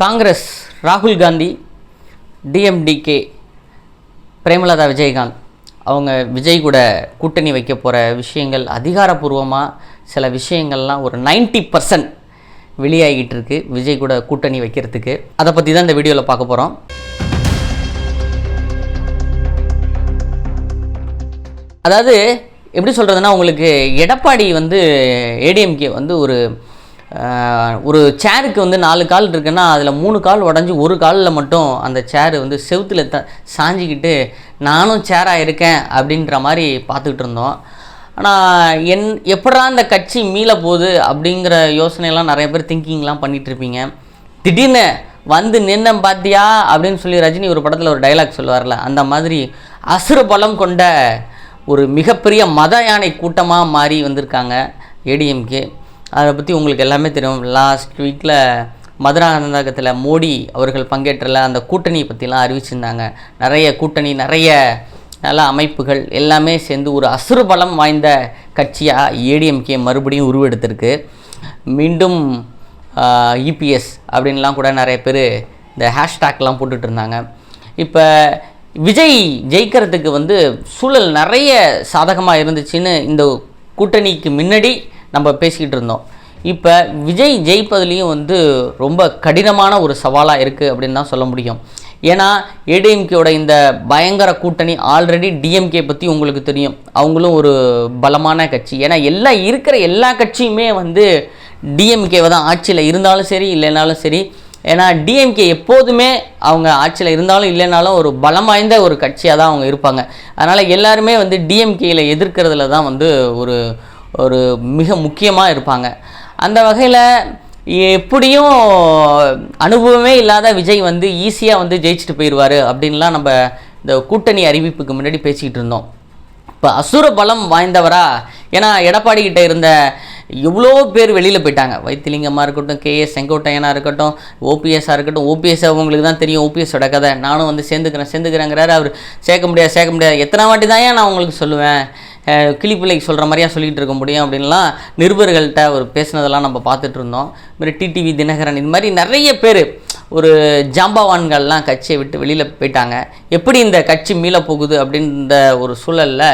காங்கிரஸ் ராகுல் காந்தி டிஎம்டிகே பிரேமலதா விஜயகாந்த். அவங்க விஜய் கூட கூட்டணி வைக்க போகிற விஷயங்கள் அதிகாரப்பூர்வமாக சில விஷயங்கள்லாம் ஒரு 90% பர்சன்ட் வெளியாகிட்டு இருக்கு விஜய் கூட கூட்டணி வைக்கிறதுக்கு. அதை பற்றி தான் இந்த வீடியோவில் பார்க்க போகிறோம் அதாவது எப்படி சொல்கிறதுனா உங்களுக்கு எடப்பாடி வந்து ஏடிஎம்கே வந்து ஒரு ஒரு சேருக்கு வந்து நாலு கால் இருக்குன்னா அதில் மூணு கால் உடஞ்சி ஒரு காலில் மட்டும் அந்த சேர் வந்து செவுத்தில் த சாஞ்சிக்கிட்டு நானும் சேராக இருக்கேன் அப்படின்ற மாதிரி பார்த்துக்கிட்டு இருந்தோம். ஆனால் என் எப்படா இந்த கட்சி மீள போகுது அப்படிங்கிற யோசனையெல்லாம் நிறைய பேர் திங்கிங்லாம் பண்ணிகிட்ருப்பீங்க திடீர்னு வந்து நின்னம் பாத்தியா அப்படின்னு சொல்லி ரஜினி ஒரு படத்தில் ஒரு டைலாக் சொல்லுவார்ல அந்த மாதிரி அசுர பலம் கொண்ட ஒரு மிகப்பெரிய மத யானை கூட்டமாக மாறி வந்திருக்காங்க ஏடிஎம்கே அதை பற்றி உங்களுக்கு எல்லாமே தெரியும். லாஸ்ட் வீக்கில் மதுராந்தகத்தில் மோடி அவர்கள் பங்கேற்றல அந்த கூட்டணியை பற்றிலாம் அறிவிச்சிருந்தாங்க. நிறைய கூட்டணி நிறைய நல்ல அமைப்புகள் எல்லாமே சேர்ந்து ஒரு அசுர பலம் வாய்ந்த கட்சியாக ஏடிஎம்கே மறுபடியும் உருவெடுத்திருக்கு. மீண்டும் இபிஎஸ் அப்படின்லாம் கூட நிறைய பேர் இந்த ஹேஷ்டேக்லாம் போட்டுட்டு இருந்தாங்க. இப்போ விஜய் ஜெயிக்கிறதுக்கு வந்து சூழல் நிறைய சாதகமாக இருந்துச்சுன்னு இந்த கூட்டணிக்கு முன்னாடி நம்ம பேசிக்கிட்டு இருந்தோம். இப்போ விஜய் ஜெயிப்பதுலேயும் வந்து ரொம்ப கடினமான ஒரு சவாலாக இருக்குது அப்படின்னு தான் சொல்ல முடியும். ஏன்னா ஏடிஎம்கேயோட இந்த பயங்கர கூட்டணி ஆல்ரெடி டிஎம்கே பற்றி உங்களுக்கு தெரியும். அவங்களும் ஒரு பலமான கட்சி. ஏன்னா எல்லா இருக்கிற எல்லா கட்சியுமே வந்து டிஎம்கேவை தான் ஆட்சியில் இருந்தாலும் சரி இல்லைனாலும் சரி. ஏன்னா டிஎம்கே எப்போதுமே அவங்க ஆட்சியில் இருந்தாலும் இல்லைனாலும் ஒரு பலம் வாய்ந்த ஒரு கட்சியாக தான் அவங்க இருப்பாங்க. அதனால் எல்லாருமே வந்து டிஎம்கேயில் எதிர்க்கிறதுல தான் வந்து ஒரு ஒரு மிக முக்கியமாக இருப்பாங்க. அந்த வகையில் எப்படியும் அனுபவமே இல்லாத விஜய் வந்து ஈஸியாக வந்து ஜெயிச்சுட்டு போயிடுவார் அப்படின்லாம் நம்ம இந்த கூட்டணி அறிவிப்புக்கு முன்னாடி பேசிக்கிட்டு இருந்தோம். இப்போ அசுர பலம் வாய்ந்தவரா? ஏன்னா எடப்பாடி கிட்ட இருந்த எவ்வளோ பேர் வெளியில் போயிட்டாங்க. வைத்திலிங்கமாக இருக்கட்டும் கேஎஸ் செங்கோட்டையனாக இருக்கட்டும் ஓபிஎஸ்ஸாக இருக்கட்டும் ஓபிஎஸ் அவங்களுக்கு தான் தெரியும் ஓபிஎஸோட கதை. நானும் வந்து சேர்ந்துக்கிறேன் சேர்ந்துக்கிறேங்கிறாரு அவர். சேர்க்க முடியாது சேர்க்க முடியாது. எத்தனை வாட்டி தான் ஏன் நான் உங்களுக்கு சொல்லுவேன்? கிளிப்பிள்ளைக்கு சொல்கிற மாதிரியா சொல்லிகிட்டு இருக்க முடியும் அப்படின்லாம் நிருபர்கள்ட்ட அவர் பேசினதெல்லாம் நம்ம பார்த்துட்டு இருந்தோம். இதுமாதிரி டிடிவி தினகரன் இது மாதிரி நிறைய பேர் ஒரு ஜாம்பவான்கள்லாம் கட்சியை விட்டு வெளியில் போயிட்டாங்க. எப்படி இந்த கட்சி மீள போகுது அப்படின்ற ஒரு சூழலில்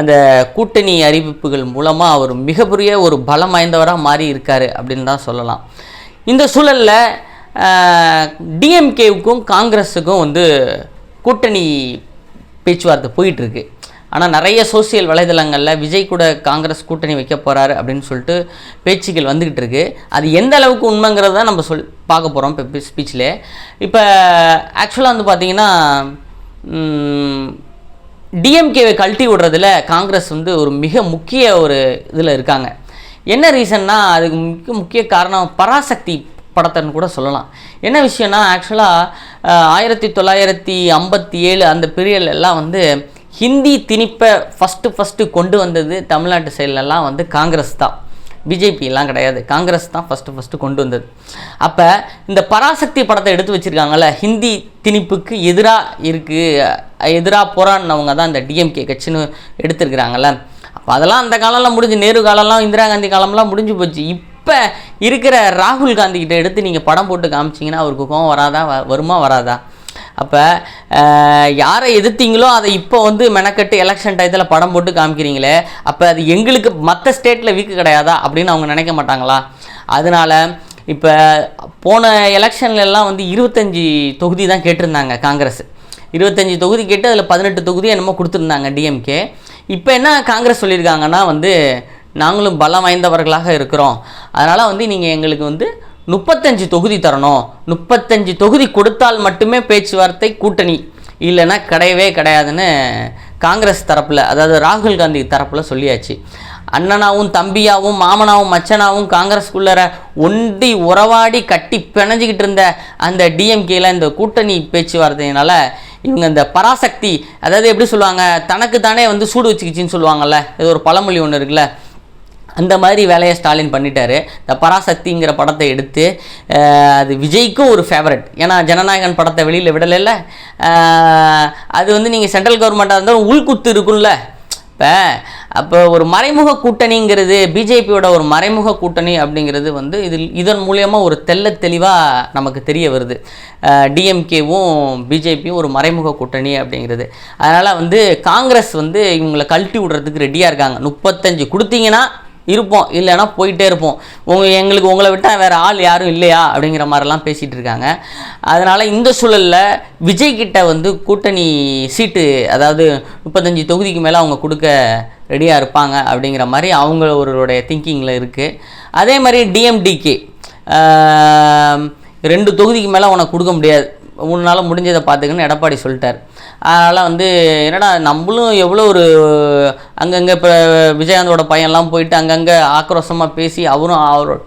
அந்த கூட்டணி அறிவிப்புகள் மூலமாக அவர் மிகப்பெரிய ஒரு பலம் வாய்ந்தவராக மாறி இருக்கார் அப்படின்னு தான் சொல்லலாம். இந்த சூழலில் டிஎம்கேவுக்கும் காங்கிரஸுக்கும் வந்து கூட்டணி பேச்சுவார்த்தை போயிட்டுருக்கு ஆனால் நிறைய சோசியல் வலைதளங்களில் விஜய் கூட காங்கிரஸ் கூட்டணி வைக்க போகிறாரு அப்படின்னு சொல்லிட்டு பேச்சுக்கள் வந்துக்கிட்டு இருக்கு. அது எந்த அளவுக்கு உண்மைங்கிறத நம்ம சொல் பார்க்க போகிறோம் இப்போ ஸ்பீச்சில் இப்போ ஆக்சுவலாக வந்து பார்த்தீங்கன்னா டிஎம்கேவை கழட்டி விடுறதுல காங்கிரஸ் வந்து ஒரு மிக முக்கிய ஒரு இதில் இருக்காங்க. என்ன ரீசன்னா அதுக்கு முக்கிய முக்கிய காரணம் பராசக்தி படத்தைன்னு கூட சொல்லலாம். என்ன விஷயம்னா ஆக்சுவலாக ஆயிரத்தி தொள்ளாயிரத்தி ஐம்பத்தி ஏழு அந்த பீரியட்ல எல்லாம் வந்து ஹிந்தி திணிப்பை ஃபஸ்ட்டு ஃபஸ்ட்டு கொண்டு வந்தது தமிழ்நாட்டு சைட்லலாம் வந்து காங்கிரஸ் தான். பிஜேபிலாம் கிடையாது. காங்கிரஸ் தான் ஃபஸ்ட்டு ஃபஸ்ட்டு கொண்டு வந்தது. அப்போ இந்த பராசக்தி படத்தை எடுத்து வச்சுருக்காங்கல்ல ஹிந்தி திணிப்புக்கு எதிராக இருக்குது எதிராக போராடினவங்க தான் இந்த டிஎம்கே கட்சின்னு எடுத்திருக்கிறாங்கல்ல. அப்போ அதெல்லாம் அந்த காலம்லாம் முடிஞ்சு நேரு காலம்லாம் இந்திரா காந்தி காலம்லாம் முடிஞ்சு போச்சு. இப்போ இருக்கிற ராகுல் காந்தி கிட்ட எடுத்து நீங்கள் படம் போட்டு காமிச்சிங்கன்னா அவருக்கு கோவம் வராதா வ- வருமா வராதா? அப்போ யாரை எதிர்த்தீங்களோ அதை இப்போ வந்து மெனக்கட்டு எலெக்ஷன் டயத்தில் படம் போட்டு காமிக்கிறீங்களே அப்போ அது எங்களுக்கு மற்ற ஸ்டேட்டில் வீக்கு கிடையாதா அப்படின்னு அவங்க நினைக்க மாட்டாங்களா? அதனால் இப்போ போன எலெக்ஷன்லலாம் வந்து இருபத்தஞ்சி தொகுதி தான் கேட்டிருந்தாங்க காங்கிரஸ். இருபத்தஞ்சி தொகுதி கேட்டு அதில் பதினெட்டு தொகுதி என்னமோ கொடுத்துருந்தாங்க டிஎம்கே இப்போ என்ன காங்கிரஸ் சொல்லியிருக்காங்கன்னா வந்து நாங்களும் பலம் வாய்ந்தவர்களாக இருக்கிறோம். அதனால் வந்து நீங்கள் எங்களுக்கு வந்து முப்பத்தஞ்சு தொகுதி தரணும். முப்பத்தஞ்சு தொகுதி கொடுத்தால் மட்டுமே பேச்சுவார்த்தை கூட்டணி. இல்லைன்னா கிடையவே கிடையாதுன்னு காங்கிரஸ் தரப்பில் அதாவது ராகுல் காந்தி தரப்பில் சொல்லியாச்சு. அண்ணனாவும் தம்பியாவும் மாமனாவும் மச்சனாவும் காங்கிரஸ்குள்ளர ஒண்டி உறவாடி கட்டி பிணைஞ்சிக்கிட்டு இருந்த அந்த டிஎம்கேல இந்த கூட்டணி பேச்சுவார்த்தையினால இவங்க இந்த பராசக்தி அதாவது எப்படி சொல்லுவாங்க தனக்கு தானே வந்து சூடு வச்சுக்கிச்சின்னு சொல்லுவாங்கல்ல இது ஒரு பழமொழி ஒன்று இருக்குல்ல அந்த மாதிரி வேலையை ஸ்டாலின் பண்ணிட்டாரு. இந்த பராசக்திங்கிற படத்தை எடுத்து அது விஜய்க்கும் ஒரு ஃபேவரட் ஏன்னா ஜனநாயகன் படத்தை வெளியில் விடலைல்ல. அது வந்து நீங்கள் சென்ட்ரல் கவர்மெண்ட்டாக இருந்தாலும் உள்குத்து இருக்கும்ல. இப்போ அப்போ ஒரு மறைமுக கூட்டணிங்கிறது பிஜேபியோட ஒரு மறைமுக கூட்டணி அப்படிங்கிறது வந்து இதில் இதன் மூலயமா ஒரு தெள்ள தெளிவாக நமக்கு தெரிய வருது. டிஎம்கேவும் பிஜேபியும் ஒரு மறைமுக கூட்டணி அப்படிங்கிறது. அதனால் வந்து காங்கிரஸ் வந்து இவங்களை கழட்டி விடுறதுக்கு ரெடியாக இருக்காங்க. முப்பத்தஞ்சு கொடுத்தீங்கன்னா இருப்போம் இல்லைன்னா போயிட்டே இருப்போம். உங்கள் எங்களுக்கு உங்களை விட்டால் வேறு ஆள் யாரும் இல்லையா? அப்படிங்கிற மாதிரிலாம் பேசிகிட்டு இருக்காங்க. அதனால் இந்த சூழலில் விஜய்கிட்ட வந்து கூட்டணி சீட்டு அதாவது முப்பத்தஞ்சு தொகுதிக்கு மேலே அவங்க கொடுக்க ரெடியாக இருப்பாங்க அப்படிங்கிற மாதிரி அவங்களோடைய திங்கிங்கில் இருக்குது அதே மாதிரி டிஎம்டிகே ரெண்டு தொகுதிக்கு மேலே உனக்கு கொடுக்க முடியாது. உன்னால் முடிஞ்சதை பார்த்துக்கன்னு எடப்பாடி சொல்லிட்டார். அதனால் வந்து என்னடா நம்மளும் எவ்வளோ ஒரு அங்கங்கே இப்போ விஜயகாந்தோட பையன்லாம் போயிட்டு அங்கங்கே ஆக்ரோஷமாக பேசி அவரும் அவரோட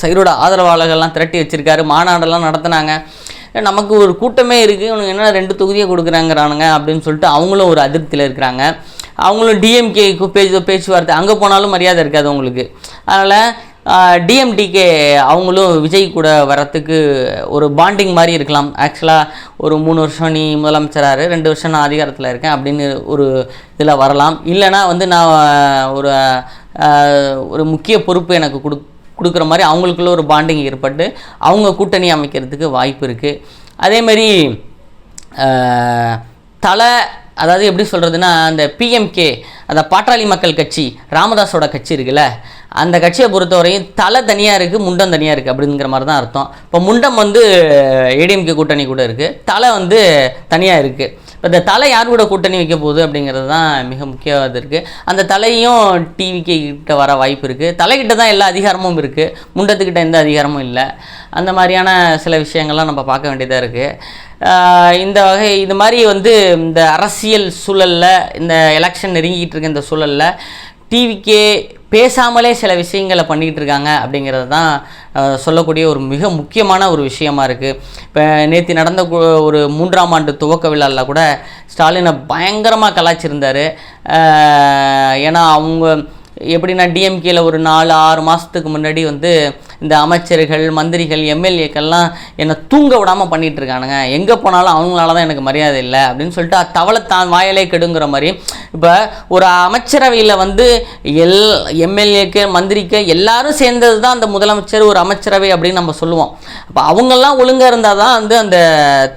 சைரோட ஆதரவாளர்கள்லாம் திரட்டி வச்சுருக்காரு மாநாடெல்லாம் நடத்துனாங்க. நமக்கு ஒரு கூட்டமே இருக்குது இவனுக்கு என்ன ரெண்டு தொகுதியை கொடுக்குறாங்கிறானுங்க அப்படின்னு சொல்லிட்டு அவங்களும் ஒரு அதிருப்தியில் இருக்கிறாங்க. அவங்களும் டிஎம்கே பேச்சு பேச்சுவார்த்தை அங்கே போனாலும் மரியாதை இருக்காது அவங்களுக்கு. அதனால் டிஎம்டிகே அவங்களும் விஜய் கூட வரத்துக்கு ஒரு பாண்டிங் மாதிரி இருக்கலாம். ஆக்சுவலாக ஒரு மூணு வருஷம் நீ முதலமைச்சராரு ரெண்டு வருஷம் நான் அதிகாரத்தில் இருக்கேன் அப்படின்னு ஒரு இதில் வரலாம். இல்லைனா வந்து நான் ஒரு ஒரு முக்கிய பொறுப்பு எனக்கு கொடு கொடுக்குற மாதிரி அவங்களுக்குள்ள ஒரு பாண்டிங் ஏற்பட்டு அவங்க கூட்டணி அமைக்கிறதுக்கு வாய்ப்பு இருக்குது அதேமாரி தலை அதாவது எப்படி சொல்கிறதுனா அந்த பிஎம்கே அந்த பாட்டாளி மக்கள் கட்சி ராமதாஸோட கட்சி இருக்குல்ல அந்த கட்சியை பொறுத்தவரையும் தலை தனியாக இருக்குது முண்டம் தனியாக இருக்குது அப்படிங்கிற மாதிரி தான் அர்த்தம். இப்போ முண்டம் வந்து ஏடிஎம்கே கூட்டணி கூட இருக்குது தலை வந்து தனியாக இருக்குது இப்போ இந்த தலை யார் கூட கூட்டணி வைக்க போகுது அப்படிங்கிறது தான் மிக முக்கியமாக இருக்குது அந்த தலையும் டிவிக்கு கிட்ட வர வாய்ப்பு இருக்குது தலைக்கிட்ட தான் எல்லா அதிகாரமும் இருக்குது முண்டத்துக்கிட்ட எந்த அதிகாரமும் இல்லை. அந்த மாதிரியான சில விஷயங்கள்லாம் நம்ம பார்க்க வேண்டியதாக இருக்குது இந்த வகை இது மாதிரி வந்து இந்த அரசியல் சூழலில் இந்த எலெக்ஷன் நெருங்கிட்டு இருக்க இந்த சூழலில் டிவிக்கே பேசாமலே சில விஷயங்களை பண்ணிக்கிட்டு இருக்காங்க அப்படிங்கிறது தான் சொல்லக்கூடிய ஒரு மிக முக்கியமான ஒரு விஷயமா இருக்குது இப்போ நேற்று நடந்த ஒரு மூன்றாம் ஆண்டு துவக்க விழாவில் கூட ஸ்டாலினை பயங்கரமாக கலாச்சிருந்தார் ஏன்னா அவங்க எப்படின்னா டிஎம்கேல ஒரு நாலு ஆறு மாதத்துக்கு முன்னாடி வந்து இந்த அமைச்சர்கள் மந்திரிகள் எம்எல்ஏக்கள்லாம் என்னை தூங்க விடாமல் பண்ணிட்டு இருக்கானுங்க எங்கே போனாலும் அவங்களால தான் எனக்கு மரியாதை இல்லை அப்படின்னு சொல்லிட்டு தவளை தான் வாயிலே கெடுங்கிற மாதிரி இப்போ ஒரு அமைச்சரவையில் வந்து எல் எம்எல்ஏக்கு மந்திரிக்கு எல்லாரும் சேர்ந்தது தான் அந்த முதலமைச்சர் ஒரு அமைச்சரவை அப்படின்னு நம்ம சொல்லுவோம். அப்போ அவங்கெல்லாம் ஒழுங்காக இருந்தால் தான் வந்து அந்த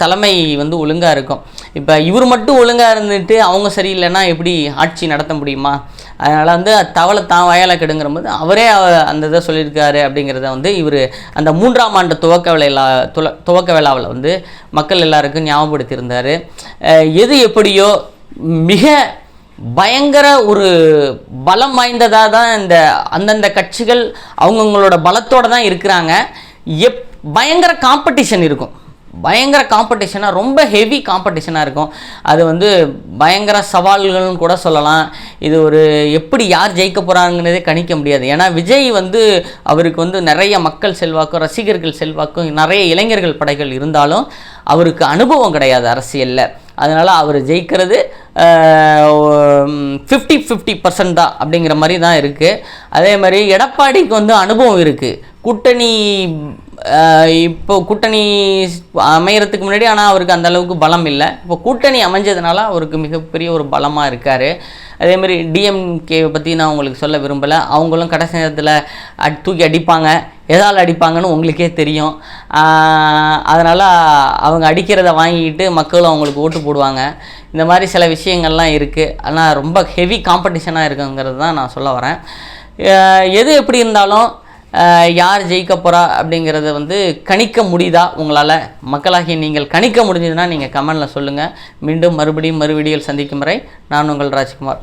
தலைமை வந்து ஒழுங்காக இருக்கும். இப்போ இவர் மட்டும் ஒழுங்காக இருந்துட்டு அவங்க சரியில்லைன்னா எப்படி ஆட்சி நடத்த முடியுமா? அதனால் வந்து தவளை தான் வயலை கெடுங்கிற போது அவரே அந்த இதை சொல்லியிருக்காரு அப்படிங்கிறத வந்து இவர் அந்த மூன்றாம் ஆண்டு துவக்க விழா துல துவக்க விழாவில் வந்து மக்கள் எல்லாருக்கும் ஞாபகப்படுத்தியிருந்தார். எது எப்படியோ மிக பயங்கர ஒரு பலம் வாய்ந்ததாக தான் இந்த அந்தந்த கட்சிகள் அவங்கவுங்களோட பலத்தோடு தான் இருக்கிறாங்க. எப் பயங்கர காம்படிஷன் இருக்கும். பயங்கர காம்படிஷனாக ரொம்ப ஹெவி காம்படிஷனாக இருக்கும். அது வந்து பயங்கர சவால்கள்னு கூட சொல்லலாம். இது ஒரு எப்படி யார் ஜெயிக்க போகிறாங்கிறதே கணிக்க முடியாது. ஏன்னா விஜய் வந்து அவருக்கு வந்து நிறைய மக்கள் செல்வாக்கும் ரசிகர்கள் செல்வாக்கும் நிறைய இளைஞர்கள் படைகள் இருந்தாலும் அவருக்கு அனுபவம் கிடையாது அரசியலில். அதனால் அவர் ஜெயிக்கிறது ஃபிஃப்டி ஃபிஃப்டி பர்சன்ட் தான் அப்படிங்கிற மாதிரி தான் இருக்குது அதே மாதிரி எடப்பாடிக்கு வந்து அனுபவம் இருக்குது கூட்டணி இப்போ கூட்டணி அமையறதுக்கு முன்னாடி ஆனால் அவருக்கு அந்த அளவுக்கு பலம் இல்லை. இப்போ கூட்டணி அமைஞ்சதுனால அவருக்கு மிகப்பெரிய ஒரு பலமாக இருக்கார். அதே மாதிரி டிஎம்கேவை பற்றி நான் உங்களுக்கு சொல்ல விரும்பலை. அவங்களும் கடைசி நேரத்தில் அடி தூக்கி அடிப்பாங்க. எதால் அடிப்பாங்கன்னு உங்களுக்கே தெரியும். அதனால் அவங்க அடிக்கிறத வாங்கிக்கிட்டு மக்களும் அவங்களுக்கு ஓட்டு போடுவாங்க. இந்த மாதிரி சில விஷயங்கள்லாம் இருக்குது ஆனால் ரொம்ப ஹெவி காம்படிஷனாக இருக்குங்கிறது தான் நான் சொல்ல வரேன். எது எப்படி இருந்தாலும் யார் ஜெயிக்க போகிறா அப்படிங்கிறத வந்து கணிக்க முடியுதா உங்களால்? மக்களாகிய நீங்கள் கணிக்க முடிஞ்சதுன்னா நீங்கள் கமெண்டில் சொல்லுங்கள் மீண்டும் மறுபடியும் மறுவீடியோவில் சந்திக்கும் வரை நான் உங்கள் ராஜ்குமார்.